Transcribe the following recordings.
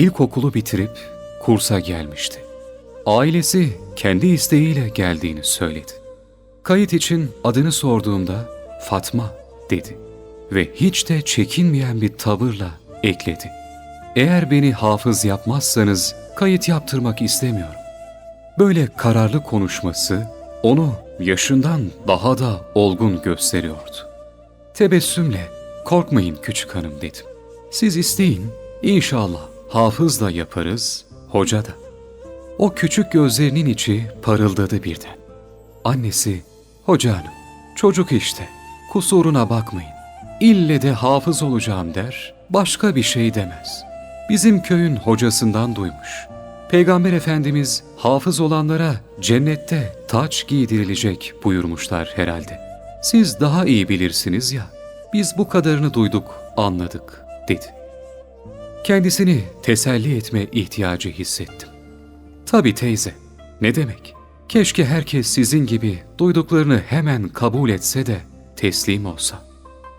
ilkokulu bitirip kursa gelmişti. Ailesi kendi isteğiyle geldiğini söyledi. Kayıt için adını sorduğumda Fatma dedi ve hiç de çekinmeyen bir tavırla ekledi. Eğer beni hafız yapmazsanız kayıt yaptırmak istemiyorum. Böyle kararlı konuşması onu yaşından daha da olgun gösteriyordu. Tebessümle korkmayın küçük hanım dedim. Siz isteyin inşallah hafız da yaparız, hoca da. O küçük gözlerinin içi parıldadı birden. Annesi, hoca hanım, çocuk işte, kusuruna bakmayın. İlle de hafız olacağım der, başka bir şey demez. Bizim köyün hocasından duymuş. Peygamber Efendimiz hafız olanlara cennette taç giydirilecek buyurmuşlar herhalde. Siz daha iyi bilirsiniz ya, biz bu kadarını duyduk, anladık, dedi. Kendisini teselli etme ihtiyacı hissettim. Tabii teyze, ne demek? Keşke herkes sizin gibi duyduklarını hemen kabul etse de teslim olsa.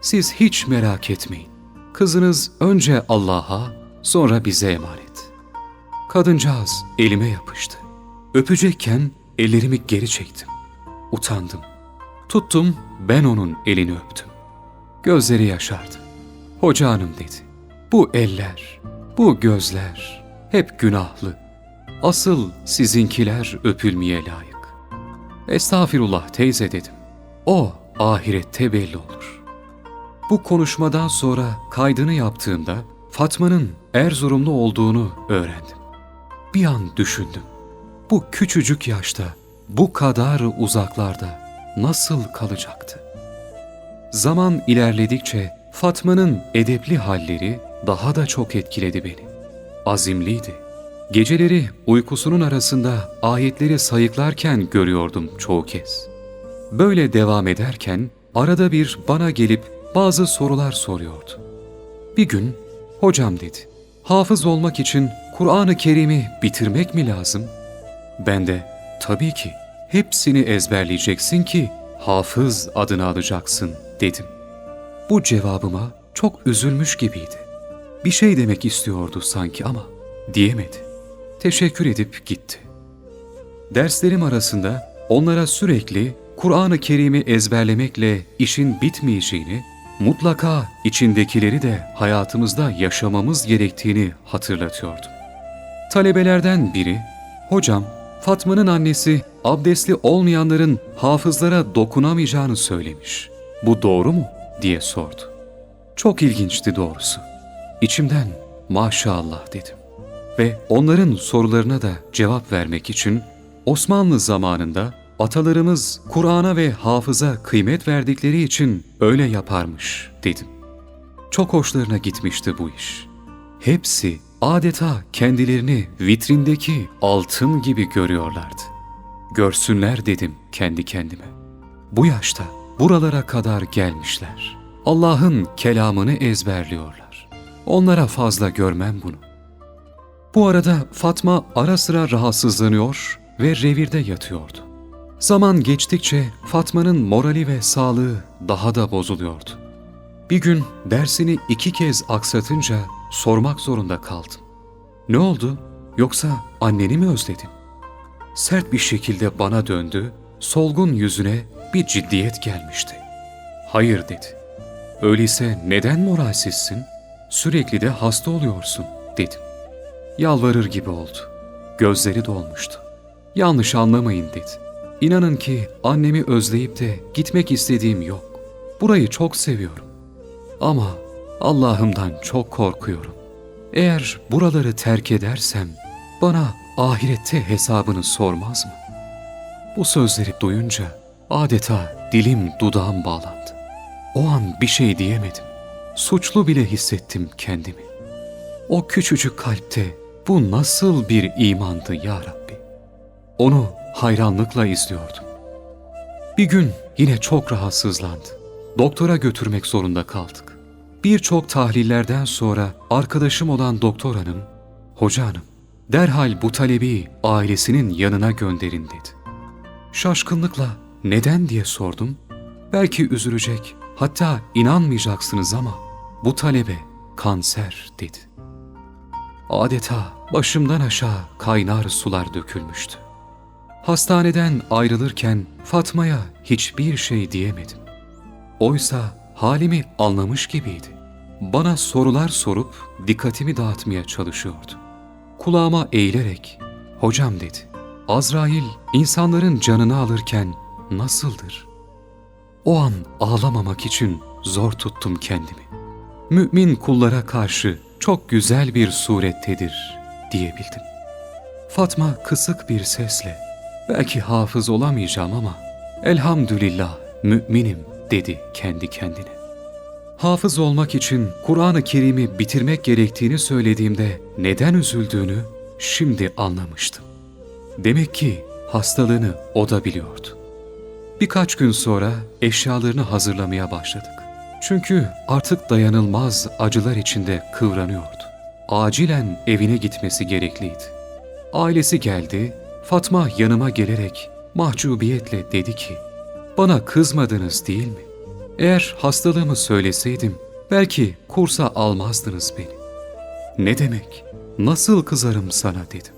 Siz hiç merak etmeyin. Kızınız önce Allah'a, sonra bize emanet. Kadıncağız elime yapıştı. Öpecekken ellerimi geri çektim. Utandım. Tuttum, ben onun elini öptüm. Gözleri yaşardı. Hoca hanım dedi. Bu eller, bu gözler hep günahlı. Asıl sizinkiler öpülmeye layık. Estağfirullah teyze dedim. O ahirette belli olur. Bu konuşmadan sonra kaydını yaptığımda Fatma'nın Erzurumlu olduğunu öğrendim. Bir an düşündüm. Bu küçücük yaşta, bu kadar uzaklarda nasıl kalacaktı? Zaman ilerledikçe Fatma'nın edepli halleri daha da çok etkiledi beni. Azimliydi. Geceleri uykusunun arasında ayetleri sayıklarken görüyordum çoğu kez. Böyle devam ederken arada bir bana gelip bazı sorular soruyordu. Bir gün hocam dedi, hafız olmak için Kur'an-ı Kerim'i bitirmek mi lazım? Ben de tabii ki hepsini ezberleyeceksin ki hafız adını alacaksın dedim. Bu cevabıma çok üzülmüş gibiydi. Bir şey demek istiyordu sanki ama diyemedi. Teşekkür edip gitti. Derslerim arasında onlara sürekli Kur'an-ı Kerim'i ezberlemekle işin bitmeyeceğini, mutlaka içindekileri de hayatımızda yaşamamız gerektiğini hatırlatıyordum. Talebelerden biri, hocam Fatma'nın annesi abdestli olmayanların hafızlara dokunamayacağını söylemiş. Bu doğru mu? diye sordu. Çok ilginçti doğrusu. İçimden maşallah dedim. Ve onların sorularına da cevap vermek için Osmanlı zamanında atalarımız Kur'an'a ve hafıza kıymet verdikleri için öyle yaparmış dedim. Çok hoşlarına gitmişti bu iş. Hepsi adeta kendilerini vitrindeki altın gibi görüyorlardı. Görsünler dedim kendi kendime. Bu yaşta buralara kadar gelmişler. Allah'ın kelamını ezberliyorlar. Onlara fazla görmem bunu. Bu arada Fatma ara sıra rahatsızlanıyor ve revirde yatıyordu. Zaman geçtikçe Fatma'nın morali ve sağlığı daha da bozuluyordu. Bir gün dersini iki kez aksatınca sormak zorunda kaldım. Ne oldu? Yoksa anneni mi özledin? Sert bir şekilde bana döndü, solgun yüzüne bir ciddiyet gelmişti. Hayır dedi. Öyleyse neden moralsizsin? Sürekli de hasta oluyorsun dedim. Yalvarır gibi oldu. Gözleri dolmuştu. Yanlış anlamayın dedi. İnanın ki annemi özleyip de gitmek istediğim yok. Burayı çok seviyorum. Ama Allah'ımdan çok korkuyorum. Eğer buraları terk edersem bana ahirette hesabını sormaz mı? Bu sözleri duyunca adeta dilim dudağım bağlandı. O an bir şey diyemedim. Suçlu bile hissettim kendimi. O küçücük kalpte bu nasıl bir imandı ya Rabbi? Onu hayranlıkla izliyordum. Bir gün yine çok rahatsızlandı. Doktora götürmek zorunda kaldık. Birçok tahlillerden sonra arkadaşım olan doktor hanım, hoca hanım, derhal bu talebi ailesinin yanına gönderin dedi. Şaşkınlıkla neden diye sordum. Belki üzülecek, hatta inanmayacaksınız ama bu talebe kanser dedi. Adeta başımdan aşağı kaynar sular dökülmüştü. Hastaneden ayrılırken Fatma'ya hiçbir şey diyemedim. Oysa halimi anlamış gibiydi. Bana sorular sorup dikkatimi dağıtmaya çalışıyordu. Kulağıma eğilerek, "Hocam," dedi. "Azrail insanların canını alırken nasıldır?" O an ağlamamak için zor tuttum kendimi. Mümin kullara karşı çok güzel bir surettedir diyebildim. Fatma kısık bir sesle, belki hafız olamayacağım ama elhamdülillah müminim dedi kendi kendine. Hafız olmak için Kur'an-ı Kerim'i bitirmek gerektiğini söylediğimde neden üzüldüğünü şimdi anlamıştım. Demek ki hastalığını o da biliyordu. Birkaç gün sonra eşyalarını hazırlamaya başladık. Çünkü artık dayanılmaz acılar içinde kıvranıyordu. Acilen evine gitmesi gerekliydi. Ailesi geldi, Fatma yanıma gelerek mahcubiyetle dedi ki, ''Bana kızmadınız değil mi? Eğer hastalığımı söyleseydim belki kursa almazdınız beni.'' ''Ne demek? Nasıl kızarım sana?'' dedim.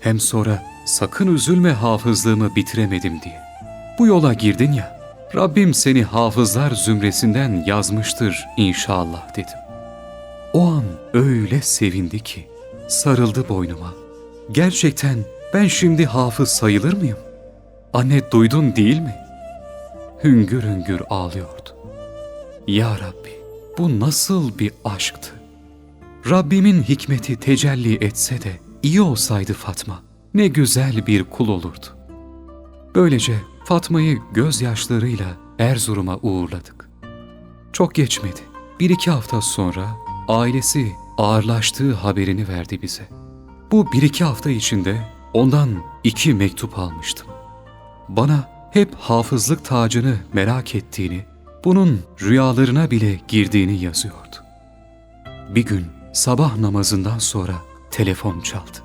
Hem sonra sakın üzülme hafızlığımı bitiremedim diye. Bu yola girdin ya, Rabbim seni hafızlar zümresinden yazmıştır inşallah dedim. O an öyle sevindi ki sarıldı boynuma. Gerçekten ben şimdi hafız sayılır mıyım? Anne duydun değil mi? Hüngür hüngür ağlıyordu. Ya Rabbi bu nasıl bir aşktı? Rabbimin hikmeti tecelli etse de iyi olsaydı Fatma ne güzel bir kul olurdu. Böylece Fatma'yı gözyaşlarıyla Erzurum'a uğurladık. Çok geçmedi. Bir iki hafta sonra ailesi ağırlaştığı haberini verdi bize. Bu bir iki hafta içinde ondan iki mektup almıştım. Bana hep hafızlık tacını merak ettiğini, bunun rüyalarına bile girdiğini yazıyordu. Bir gün sabah namazından sonra telefon çaldı.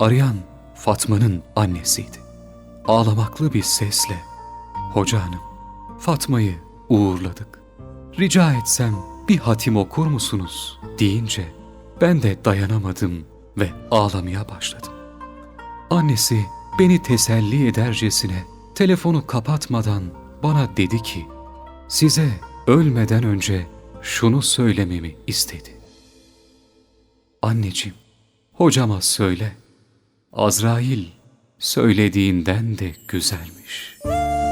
Arayan Fatma'nın annesiydi. Ağlamaklı bir sesle, ''Hoca hanım, Fatma'yı uğurladık. Rica etsem bir hatim okur musunuz?'' deyince ben de dayanamadım ve ağlamaya başladım. Annesi beni teselli edercesine telefonu kapatmadan bana dedi ki, size ölmeden önce şunu söylememi istedi. Anneciğim, hocama söyle, Azrail söylediğinden de güzelmiş.''